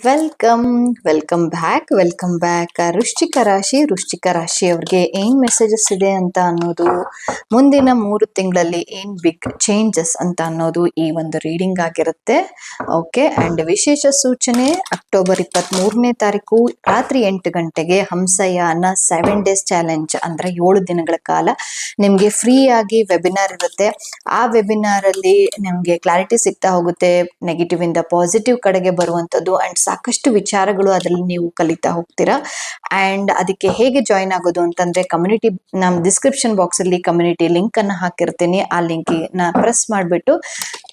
Welcome welcome back welcome back ವೃಶ್ಚಿಕ ರಾಶಿ, ವೃಶ್ಚಿಕ ರಾಶಿಯವ್ರಿಗೆ ಏನ್ messages ಇದೆ ಅಂತ ಅನ್ನೋದು, ಮುಂದಿನ ಮೂರು ತಿಂಗಳಲ್ಲಿ ಏನ್ ಬಿಗ್ ಚೇಂಜಸ್ ಅಂತ ಅನ್ನೋದು ಈ ಒಂದು ರೀಡಿಂಗ್ ಆಗಿರುತ್ತೆ. ಓಕೆ ಅಂಡ್ ವಿಶೇಷ ಸೂಚನೆ ಅಕ್ಟೋಬರ್ ಇಪ್ಪತ್ತ್ ಮೂರನೇ ತಾರೀಕು, ರಾತ್ರಿ ಎಂಟು ಗಂಟೆಗೆ ಹಂಸಯಾನ ಸೆವೆನ್ ಡೇಸ್ ಚಾಲೆಂಜ್ ಅಂದ್ರೆ ಏಳು ದಿನಗಳ ಕಾಲ ನಿಮ್ಗೆ ಫ್ರೀ ಆಗಿ ವೆಬಿನಾರ್ ಇರುತ್ತೆ. ಆ ವೆಬಿನಾರ್ ಅಲ್ಲಿ ನಿಮ್ಗೆ ಕ್ಲಾರಿಟಿ ಸಿಗ್ತಾ ಹೋಗುತ್ತೆ ನೆಗೆಟಿವ್ ಇಂದ ಪಾಸಿಟಿವ್ ಕಡೆಗೆ ಬರುವಂತದ್ದು ಅಂಡ್ ಸಾಕಷ್ಟು ವಿಚಾರಗಳು ಅದರಲ್ಲಿ ನೀವು ಕಲಿತಾ ಹೋಗ್ತೀರಾ? ಅಂಡ್ ಅದಕ್ಕೆ ಹೇಗೆ ಜಾಯಿನ್ ಆಗೋದು ಅಂತಂದ್ರೆ ಕಮ್ಯುನಿಟಿ ನಮ್ಮ ಡಿಸ್ಕ್ರಿಪ್ಷನ್ ಬಾಕ್ಸ್ ಅಲ್ಲಿ ಕಮ್ಯುನಿಟಿ ಲಿಂಕ್ ಅನ್ನ ಹಾಕಿರ್ತೀನಿ. ಆ ಲಿಂಕ್ನ ಪ್ರೆಸ್ ಮಾಡಿಬಿಟ್ಟು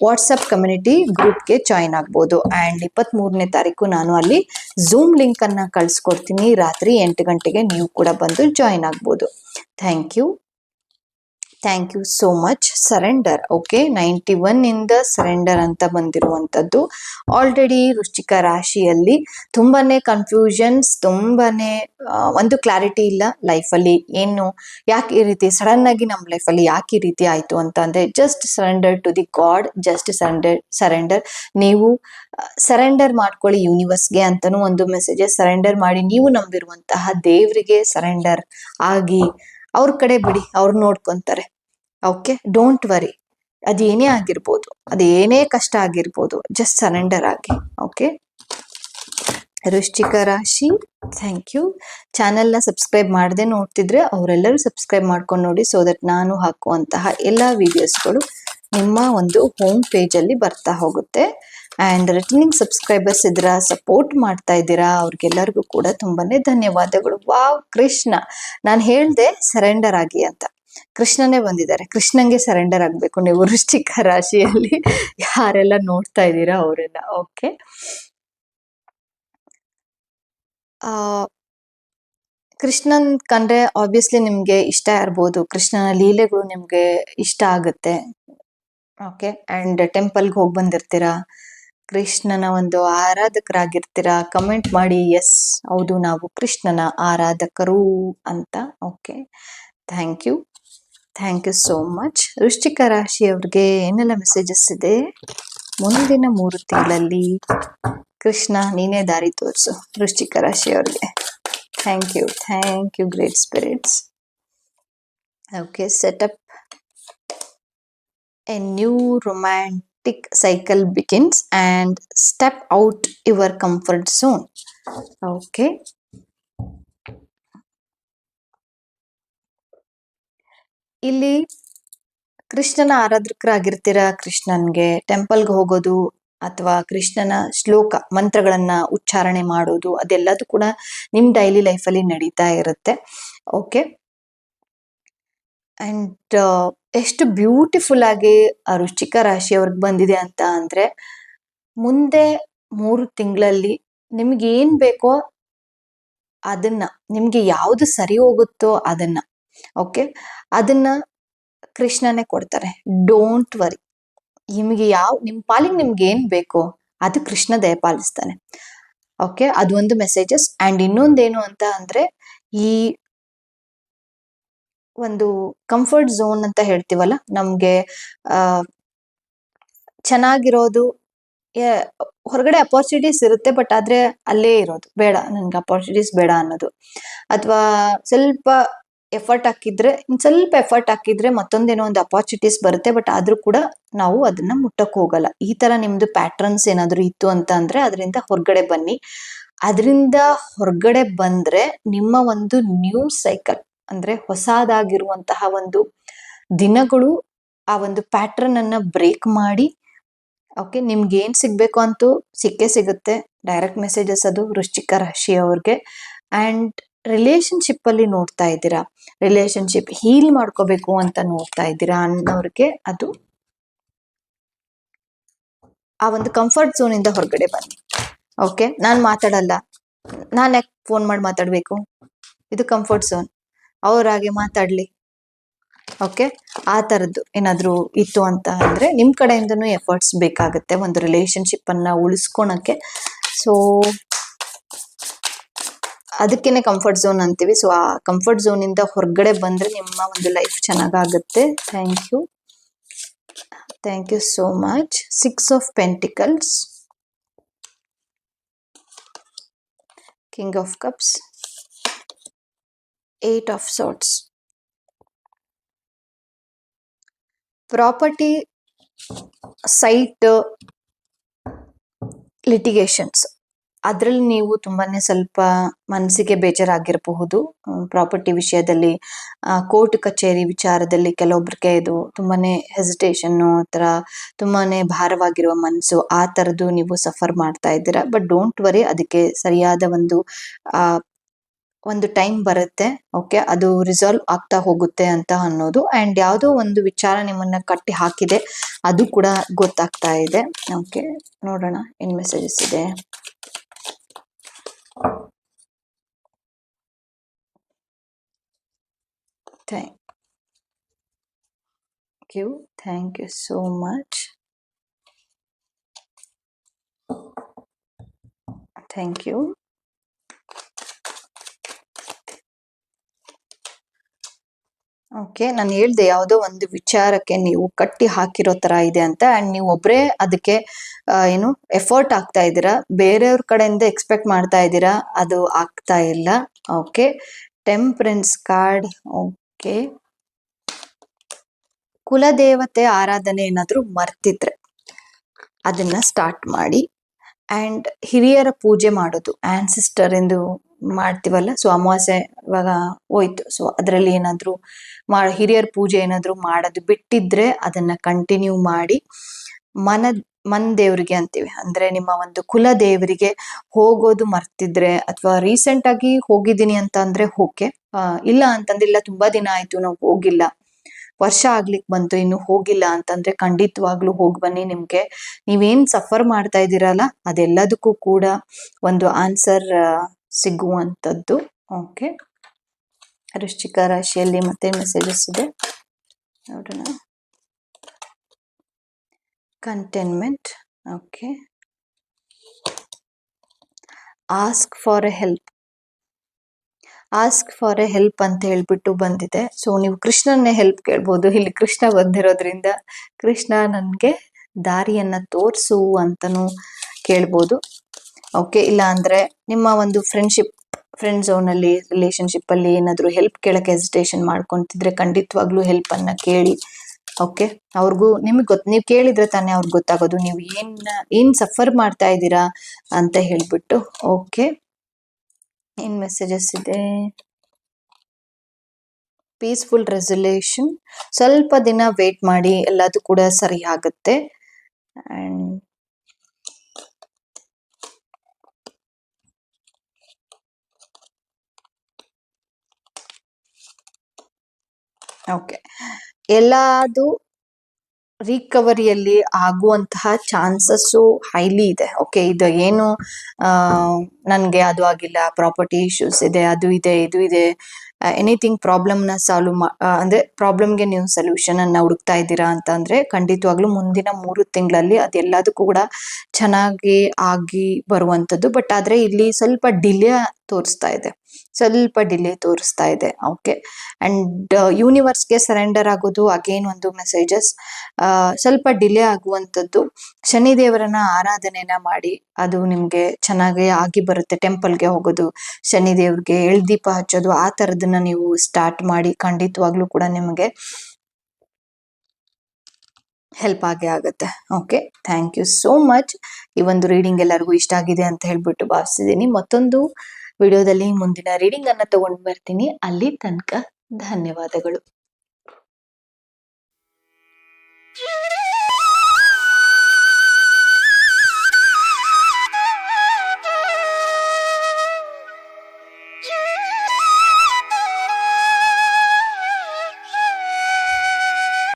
ವಾಟ್ಸಪ್ ಕಮ್ಯುನಿಟಿ ಗ್ರೂಪ್ಗೆ ಜಾಯಿನ್ ಆಗ್ಬೋದು. ಅಂಡ್ ಇಪ್ಪತ್ತ್ ಮೂರನೇ ತಾರೀಕು ನಾನು ಅಲ್ಲಿ ಝೂಮ್ ಲಿಂಕ್ ಅನ್ನ ಕಳ್ಸಿಕೊಡ್ತೀನಿ. ರಾತ್ರಿ ಎಂಟು ಗಂಟೆಗೆ ನೀವು ಕೂಡ ಬಂದು ಜಾಯಿನ್ ಆಗ್ಬೋದು. Thank you thank you so much surrender okay ninety one ಇಂದ ಸರೆಂಡರ್ ಅಂತ ಬಂದಿರುವಂಥದ್ದು. ಆಲ್ರೆಡಿ ವೃಶ್ಚಿಕ ರಾಶಿಯಲ್ಲಿ ತುಂಬಾ ಕನ್ಫ್ಯೂಷನ್ಸ್ ತುಂಬಾ ಒಂದು ಕ್ಲಾರಿಟಿ ಇಲ್ಲ ಲೈಫಲ್ಲಿ ಏನು, ಯಾಕೆ ಈ ರೀತಿ ಸಡನ್ ಆಗಿ ನಮ್ಮ ಲೈಫಲ್ಲಿ ಯಾಕೆ ಈ ರೀತಿ ಆಯಿತು ಅಂತ ಅಂದರೆ just surrender to the god just surrender surrender ನೀವು ಸರೆಂಡರ್ ಮಾಡ್ಕೊಳ್ಳಿ ಯೂನಿವರ್ಸ್ಗೆ ಅಂತಲೂ ಒಂದು ಮೆಸೇಜಸ್ ಸರೆಂಡರ್ ಮಾಡಿ ನೀವು ನಂಬಿರುವಂತಹ ದೇವರಿಗೆ ಸರೆಂಡರ್ ಆಗಿ ಅವ್ರ ಕಡೆ ಬಿಡಿ, ಅವ್ರು ನೋಡ್ಕೊಂತಾರೆ. ಓಕೆ ಡೋಂಟ್ ವರಿ ಅದೇನೇ ಆಗಿರ್ಬೋದು, ಅದೇನೇ ಕಷ್ಟ ಆಗಿರ್ಬೋದು ಜಸ್ಟ್ ಸರೆಂಡರ್ ಆಗಿ, ಓಕೆ? ವೃಶ್ಚಿಕ ರಾಶಿ ಥ್ಯಾಂಕ್ ಯು ಚಾನೆಲ್ನ ಸಬ್ಸ್ಕ್ರೈಬ್ ಮಾಡದೆ ನೋಡ್ತಿದ್ರೆ ಅವರೆಲ್ಲರೂ ಸಬ್ಸ್ಕ್ರೈಬ್ ಮಾಡ್ಕೊಂಡು ನೋಡಿ ಸೊ ದಟ್ ನಾನು ಹಾಕುವಂತಹ ಎಲ್ಲ ವಿಡಿಯೋಸ್ಗಳು ನಿಮ್ಮ ಒಂದು ಹೋಮ್ ಪೇಜಲ್ಲಿ ಬರ್ತಾ ಹೋಗುತ್ತೆ. ಆ್ಯಂಡ್ ರಿಟರ್ನಿಂಗ್ ಸಬ್ಸ್ಕ್ರೈಬರ್ಸ್ ಇದ್ರ ಸಪೋರ್ಟ್ ಮಾಡ್ತಾ ಇದ್ದೀರಾ, ಅವ್ರಿಗೆಲ್ಲರಿಗೂ ಕೂಡ ತುಂಬಾನೇ ಧನ್ಯವಾದಗಳು. ವಾವ್ ಕೃಷ್ಣ. ನಾನು ಹೇಳಿದೆ ಸರೆಂಡರ್ ಆಗಿ ಅಂತ. ಕೃಷ್ಣನೇ ಬಂದಿದ್ದಾರೆ. ಕೃಷ್ಣಂಗೆ ಸರೆಂಡರ್ ಆಗಬೇಕು. ನೀವು ವೃಶ್ಚಿಕ ರಾಶಿಯಲ್ಲಿ ಯಾರೆಲ್ಲ ನೋಡ್ತಾ ಇದ್ದೀರಾ ಅವರೆಲ್ಲ ಓಕೆ ಕೃಷ್ಣನ್ ಕಂಡ್ರೆ ಆಬ್ವಿಯಸ್ಲಿ ನಿಮ್ಗೆ ಇಷ್ಟ ಇರ್ಬೋದು. ಕೃಷ್ಣನ ಲೀಲೆಗಳು ನಿಮ್ಗೆ ಇಷ್ಟ ಆಗುತ್ತೆ. ಓಕೆ ಅಂಡ್ ಟೆಂಪಲ್ಗೆ ಹೋಗಿ ಬಂದಿರ್ತೀರಾ? ಕೃಷ್ಣನ ಒಂದು ಆರಾಧಕರಾಗಿರ್ತೀರಾ? ಕಮೆಂಟ್ ಮಾಡಿ ಎಸ್ ಹೌದು, ನಾವು ಕೃಷ್ಣನ ಆರಾಧಕರು ಅಂತ. Okay thank you thank you so much ವೃಶ್ಚಿಕ ರಾಶಿಯವ್ರಿಗೆ ಏನೆಲ್ಲ ಮೆಸೇಜಸ್ ಇದೆ? ಮುಂದಿನ ಮೂರು ತಿಂಗಳಲ್ಲಿ ಕೃಷ್ಣ ನೀನೇ ದಾರಿ ತೋರಿಸು ವೃಶ್ಚಿಕ ರಾಶಿಯವ್ರಿಗೆ. Thank you thank you great spirits okay setup a new romantic cycle begins and step out your comfort zone. Okay ಇಲ್ಲಿ ಕೃಷ್ಣನ ಆರಾಧಕರಾಗಿರ್ತೀರ? ಕೃಷ್ಣನ್ಗೆ ಟೆಂಪಲ್ಗೆ ಹೋಗೋದು ಅಥವಾ ಕೃಷ್ಣನ ಶ್ಲೋಕ, ಮಂತ್ರಗಳನ್ನ ಉಚ್ಚಾರಣೆ ಮಾಡೋದು, ಅದೆಲ್ಲದೂ ಕೂಡ ನಿಮ್ ಡೈಲಿ ಲೈಫಲ್ಲಿ ನಡೀತಾ ಇರುತ್ತೆ. ಓಕೆ ಅಂಡ್ ಎಷ್ಟು ಬ್ಯೂಟಿಫುಲ್ ಆಗಿ ಆ ವೃಶ್ಚಿಕ ರಾಶಿಯವ್ರಿಗೆ ಬಂದಿದೆ ಅಂತ ಅಂದ್ರೆ, ಮುಂದೆ ಮೂರು ತಿಂಗಳಲ್ಲಿ ನಿಮ್ಗೆ ಏನ್ ಬೇಕೋ ಅದನ್ನ, ನಿಮ್ಗೆ ಯಾವ್ದು ಸರಿ ಹೋಗುತ್ತೋ ಅದನ್ನ ಓಕೆ ಅದನ್ನ ಕೃಷ್ಣನೇ ಕೊಡ್ತಾರೆ. ಡೋಂಟ್ ವರಿ ನಿಮಗೆ ಯಾವ, ನಿಮ್ ಪಾಲಿಗೆ ನಿಮ್ಗೆ ಏನ್ ಬೇಕೋ ಅದು ಕೃಷ್ಣ ದಯಪಾಲಿಸ್ತಾನೆ ಓಕೆ ಅದು ಒಂದು ಮೆಸೇಜಸ್ ಅಂಡ್ ಇನ್ನೊಂದೇನು ಅಂತ ಅಂದ್ರೆ, ಈ ಒಂದು ಕಂಫರ್ಟ್ ಝೋನ್ ಅಂತ ಹೇಳ್ತೀವಲ್ಲ? ನಮ್ಗೆ, ಆ, ಚೆನ್ನಾಗಿರೋದು ಹೊರಗಡೆ ಅಪಾರ್ಚುನಿಟೀಸ್ ಇರುತ್ತೆ ಬಟ್ ಆದ್ರೆ ಅಲ್ಲೇ ಇರೋದು. ಬೇಡ, ನನ್ಗೆ ಅಪಾರ್ಚುನಿಟೀಸ್ ಬೇಡ ಅನ್ನೋದು. ಅಥವಾ ಸ್ವಲ್ಪ ಎಫರ್ಟ್ ಹಾಕಿದ್ರೆ, ಇನ್ ಸ್ವಲ್ಪ ಎಫರ್ಟ್ ಹಾಕಿದ್ರೆ ಮತ್ತೊಂದೇನೋ ಒಂದು ಅಪಾರ್ಚುನಿಟೀಸ್ ಬರುತ್ತೆ ಬಟ್ ಆದ್ರೂ ಕೂಡ ನಾವು ಅದನ್ನ ಮುಟ್ಟಕ್ ಹೋಗಲ್ಲ. ಈ ತರ ನಿಮ್ದು ಪ್ಯಾಟ್ರನ್ಸ್ ಏನಾದ್ರು ಇತ್ತು ಅಂತ ಅಂದ್ರೆ ಅದರಿಂದ ಹೊರಗಡೆ ಬನ್ನಿ. ಅದರಿಂದ ಹೊರಗಡೆ ಬಂದ್ರೆ ನಿಮ್ಮ ಒಂದು ನ್ಯೂ ಸೈಕಲ್ ಅಂದ್ರೆ ಹೊಸದಾಗಿರುವಂತಹ ಒಂದು ದಿನಗಳು ಆ ಒಂದು ಪ್ಯಾಟ್ರನ್ ಅನ್ನ ಬ್ರೇಕ್ ಮಾಡಿ ಓಕೆ ನಿಮ್ಗೆ ಏನ್ ಸಿಗ್ಬೇಕು ಅಂತೂ ಸಿಕ್ಕೇ ಸಿಗುತ್ತೆ. ಡೈರೆಕ್ಟ್ ಮೆಸೇಜಸ್ ಅದು ವೃಶ್ಚಿಕ ರಾಶಿಯವ್ರಿಗೆ ಅಂಡ್ ರಿಲೇಶನ್ಶಿಪ್ ಅಲ್ಲಿ ನೋಡ್ತಾ ಇದ್ದೀರಾ? ರಿಲೇಶನ್ಶಿಪ್ ಹೀಲ್ ಮಾಡ್ಕೋಬೇಕು ಅಂತ ನೋಡ್ತಾ ಇದ್ದೀರಾ ಅನ್ನೋರ್ಗೆ ಅದು ಆ ಒಂದು ಕಂಫರ್ಟ್ ಝೋನ್ ಇಂದ ಹೊರಗಡೆ ಬನ್ನಿ. ಓಕೆ ನಾನು ಮಾತಾಡಲ್ಲ. ನಾನ್ ಯಾಕೆ ಫೋನ್ ಮಾಡಿ ಮಾತಾಡ್ಬೇಕು? ಇದು ಕಂಫರ್ಟ್ ಝೋನ್ ಅವ್ರಾಗೆ ಮಾತಾಡ್ಲಿ. ಓಕೆ ಆ ಥರದ್ದು ಏನಾದರೂ ಇತ್ತು ಅಂತ ಅಂದರೆ ನಿಮ್ಮ ಕಡೆಯಿಂದನು ಎಫರ್ಟ್ಸ್ ಬೇಕಾಗುತ್ತೆ ಒಂದು ರಿಲೇಷನ್ಶಿಪ್ಪನ್ನು ಉಳಿಸ್ಕೊಳಕ್ಕೆ. ಸೊ ಅದಕ್ಕೇನೆ ಕಂಫರ್ಟ್ ಝೋನ್ ಅಂತೀವಿ. ಸೊ ಆ ಕಂಫರ್ಟ್ ಝೋನಿಂದ ಹೊರಗಡೆ ಬಂದರೆ ನಿಮ್ಮ ಒಂದು ಲೈಫ್ ಚೆನ್ನಾಗಾಗುತ್ತೆ. Thank you thank you so much six of pentacles king of cups eight of Swords. Property site litigations ಅದರಲ್ಲಿ ನೀವು ತುಂಬಾನೇ ಸ್ವಲ್ಪ ಮನಸ್ಸಿಗೆ ಬೇಜಾರಾಗಿರಬಹುದು. ಪ್ರಾಪರ್ಟಿ ವಿಷಯದಲ್ಲಿ ಕೋರ್ಟ್ ಕಚೇರಿ ವಿಚಾರದಲ್ಲಿ ಕೆಲವೊಬ್ರಿಗೆ ಇದು ತುಂಬಾನೇ ಹೆಸಿಟೇಷನ್ನು ಥರ, ತುಂಬಾನೇ ಭಾರವಾಗಿರುವ ಮನಸ್ಸು ಆ ಥರದ್ದು ನೀವು ಸಫರ್ ಮಾಡ್ತಾ ಇದ್ದೀರಾ. ಬಟ್ ಡೋಂಟ್ ವರಿ ಅದಕ್ಕೆ ಸರಿಯಾದ ಒಂದು ಒಂದು ಟೈಮ್ ಬರುತ್ತೆ, ಓಕೆ? ಅದು ರಿಸಾಲ್ವ್ ಆಗ್ತಾ ಹೋಗುತ್ತೆ ಅಂತ ಅನ್ನೋದು. ಅಂಡ್ ಯಾವುದೋ ಒಂದು ವಿಚಾರ ನಿಮ್ಮನ್ನ ಕಟ್ಟಿ ಹಾಕಿದೆ, ಅದು ಕೂಡ ಗೊತ್ತಾಗ್ತಾ ಇದೆ. ಓಕೆ, ನೋಡೋಣ ಏನ್ ಮೆಸೇಜಸ್ ಇದೆ. Thank you thank you so much. Thank you. Okay, ನಾನು ಹೇಳ್ದೆ ಯಾವುದೋ ಒಂದು ವಿಚಾರಕ್ಕೆ ನೀವು ಕಟ್ಟಿ ಹಾಕಿರೋ ತರ ಇದೆ ಅಂತ ಅಂಡ್ ನೀವು ಒಬ್ಬರೇ ಅದಕ್ಕೆ ಏನು ಎಫರ್ಟ್ ಆಗ್ತಾ ಇದ್ದೀರಾ, ಬೇರೆಯವ್ರ ಕಡೆಯಿಂದ ಎಕ್ಸ್ಪೆಕ್ಟ್ ಮಾಡ್ತಾ ಇದ್ದೀರಾ, ಅದು ಆಗ್ತಾ ಇಲ್ಲ. Okay temperance card okay. ಕುಲದೇವತೆ ಆರಾಧನೆ ಏನಾದರೂ ಮರ್ತಿದ್ರೆ, ಅದನ್ನ ಸ್ಟಾರ್ಟ್ ಮಾಡಿ ಆ್ಯಂಡ್ ಹಿರಿಯರ ಪೂಜೆ ಮಾಡೋದು ಆನ್ಸಿಸ್ಟರ್ ಎಂದು ಮಾಡ್ತೀವಲ್ಲ? ಸೊ, ಅಮಾವಾಸ್ಯೆ ಇವಾಗ ಹೋಯ್ತು. ಸೊ, ಅದರಲ್ಲಿ ಏನಾದರೂ ಮಾ, ಹಿರಿಯರ ಪೂಜೆ ಏನಾದರೂ ಮಾಡೋದು ಬಿಟ್ಟಿದ್ರೆ ಅದನ್ನ ಕಂಟಿನ್ಯೂ ಮಾಡಿ ಮನ, ಮನ್ ದೇವರಿಗೆ ಅಂತೀವಿ. ಅಂದ್ರೆ ನಿಮ್ಮ ಒಂದು ಕುಲ ದೇವರಿಗೆ ಹೋಗೋದು ಮರ್ತಿದ್ರೆ ಅಥವಾ ರೀಸೆಂಟ್ ಆಗಿ ಹೋಗಿದ್ದೀನಿ ಅಂತ ಅಂದ್ರೆ ಓಕೆ. ಇಲ್ಲ ಅಂತಂದ್ರೆ ಇಲ್ಲ, ತುಂಬಾ ದಿನ ಆಯ್ತು, ನಾವು ಹೋಗಿಲ್ಲ. ವರ್ಷ ಆಗ್ಲಿಕ್ಕೆ ಬಂತು, ಇನ್ನು ಹೋಗಿಲ್ಲ ಅಂತಂದ್ರೆ ಖಂಡಿತವಾಗ್ಲೂ ಹೋಗಿ ಬನ್ನಿ ನಿಮ್ಗೆ. ನೀವೇನ್ ಸಫರ್ ಮಾಡ್ತಾ ಇದ್ದೀರಲ್ಲ, ಅದೆಲ್ಲದಕ್ಕೂ ಕೂಡ ಒಂದು ಆನ್ಸರ್ ಸಿಗುವಂಥದ್ದು. ಓಕೆ ವೃಶ್ಚಿಕ ರಾಶಿಯಲ್ಲಿ ಮತ್ತೆ ಮೆಸೇಜಸ್ ಇದೆ ನೋಡೋಣ. Containment okay ask for a help ask for a help ಅಂತ ಹೇಳ್ಬಿಟ್ಟು ಬಂದಿದೆ. ಸೊ ನೀವು ಕೃಷ್ಣನ್ನೇ ಹೆಲ್ಪ್ ಕೇಳ್ಬೋದು. ಇಲ್ಲಿ ಕೃಷ್ಣ ಬಂದಿರೋದ್ರಿಂದ ಕೃಷ್ಣ ನನಗೆ ದಾರಿಯನ್ನ ತೋರಿಸು ಅಂತನೂ ಕೇಳ್ಬೋದು. ಓಕೆ ಇಲ್ಲ ಅಂದ್ರೆ ನಿಮ್ಮ ಒಂದು ಫ್ರೆಂಡ್ಶಿಪ್ ಫ್ರೆಂಡ್ ಝೋನಲ್ಲಿ ರಿಲೇಶನ್ಶಿಪ್ ಅಲ್ಲಿ ಏನಾದರೂ ಹೆಲ್ಪ್ ಕೇಳಕ್ಕೆ ಹೆಸಿಟೇಷನ್ ಮಾಡ್ಕೊಂತಿದ್ರೆ ಖಂಡಿತವಾಗ್ಲೂ ಹೆಲ್ಪ್ ಅನ್ನ ಕೇಳಿ. ಓಕೆ ಅವ್ರಿಗೂ ನಿಮಗೆ ಗೊತ್ತು ನೀವು ಕೇಳಿದ್ರೆ ತಾನೇ ಅವ್ರಿಗೆ ಗೊತ್ತಾಗೋದು. ನೀವು ಏನ್ ಏನ್ ಸಫರ್ ಮಾಡ್ತಾ ಇದ್ದೀರಾ ಅಂತ ಹೇಳ್ಬಿಟ್ಟು. ಓಕೆ ಏನ್ ಮೆಸೇಜಸ್ ಇದೆ? ಪೀಸ್ಫುಲ್ ರೆಸಲ್ಯೂಷನ್ ಸ್ವಲ್ಪ ದಿನ ವೇಟ್ ಮಾಡಿ ಎಲ್ಲದೂ ಕೂಡ ಸರಿ ಆಗುತ್ತೆ. ಅಂಡ್ ಓಕೆ ಎಲ್ಲದು ರಿಕವರಿಯಲ್ಲಿ ಆಗುವಂತಹ ಚಾನ್ಸಸ್ಸು ಹೈಲಿ ಇದೆ. ಓಕೆ ಇದು ಏನು ನನಗೆ ಅದು ಆಗಿಲ್ಲ ಪ್ರಾಪರ್ಟಿ ಇಶ್ಯೂಸ್ ಇದೆ, ಅದು ಇದೆ, ಇದು ಇದೆ ಎನಿಥಿಂಗ್ ಪ್ರಾಬ್ಲಮ್ನ ಸಾಲ್ವ್ ಮಾ ಅಂದರೆ ಪ್ರಾಬ್ಲಮ್ಗೆ ನೀವು ಸೊಲ್ಯೂಷನ್ ಅನ್ನ ಹುಡುಕ್ತಾ ಇದ್ದೀರಾ ಅಂತ ಅಂದ್ರೆ ಖಂಡಿತವಾಗ್ಲೂ ಮುಂದಿನ ಮೂರು ತಿಂಗಳಲ್ಲಿ ಅದೆಲ್ಲದಕ್ಕೂ ಕೂಡ ಚೆನ್ನಾಗಿ ಆಗಿ ಬರುವಂಥದ್ದು. ಬಟ್ ಆದ್ರೆ ಇಲ್ಲಿ ಸ್ವಲ್ಪ ಡಿಲೇ ತೋರಿಸ್ತಾ ಇದೆ. ಸ್ವಲ್ಪ ಡಿಲೇ ತೋರಿಸ್ತಾ ಇದೆ. ಓಕೆ ಅಂಡ್ ಯೂನಿವರ್ಸ್ಗೆ ಸರೆಂಡರ್ ಆಗೋದು ಅಗೇನ್ ಒಂದು ಮೆಸೇಜಸ್ ಸ್ವಲ್ಪ ಡಿಲೇ ಆಗುವಂಥದ್ದು. ಶನಿ ದೇವರನ್ನ ಆರಾಧನೆನ ಮಾಡಿ ಅದು ನಿಮ್ಗೆ ಚೆನ್ನಾಗಿ ಆಗಿ ಬರುತ್ತೆ. ಟೆಂಪಲ್ಗೆ ಹೋಗೋದು ಶನಿ ದೇವ್ರಿಗೆ ಎಳ್ದೀಪ ಹಚ್ಚೋದು, ಆ ಥರದನ್ನ ನೀವು ಸ್ಟಾರ್ಟ್ ಮಾಡಿ ಖಂಡಿತವಾಗ್ಲೂ ಕೂಡ ನಿಮಗೆ ಹೆಲ್ಪ್ ಆಗೇ ಆಗುತ್ತೆ. Okay thank you so much ಈ ಒಂದು ರೀಡಿಂಗ್ ಎಲ್ಲರಿಗೂ ಇಷ್ಟ ಆಗಿದೆ ಅಂತ ಹೇಳ್ಬಿಟ್ಟು ಭಾವಿಸಿದ್ದೀನಿ ಮತ್ತೊಂದು ವಿಡಿಯೋದಲ್ಲಿ ಮುಂದಿನ ರೀಡಿಂಗ್ ಅನ್ನ ತಗೊಂಡು ಬರ್ತೀನಿ. ಅಲ್ಲಿ ತನಕ ಧನ್ಯವಾದಗಳು.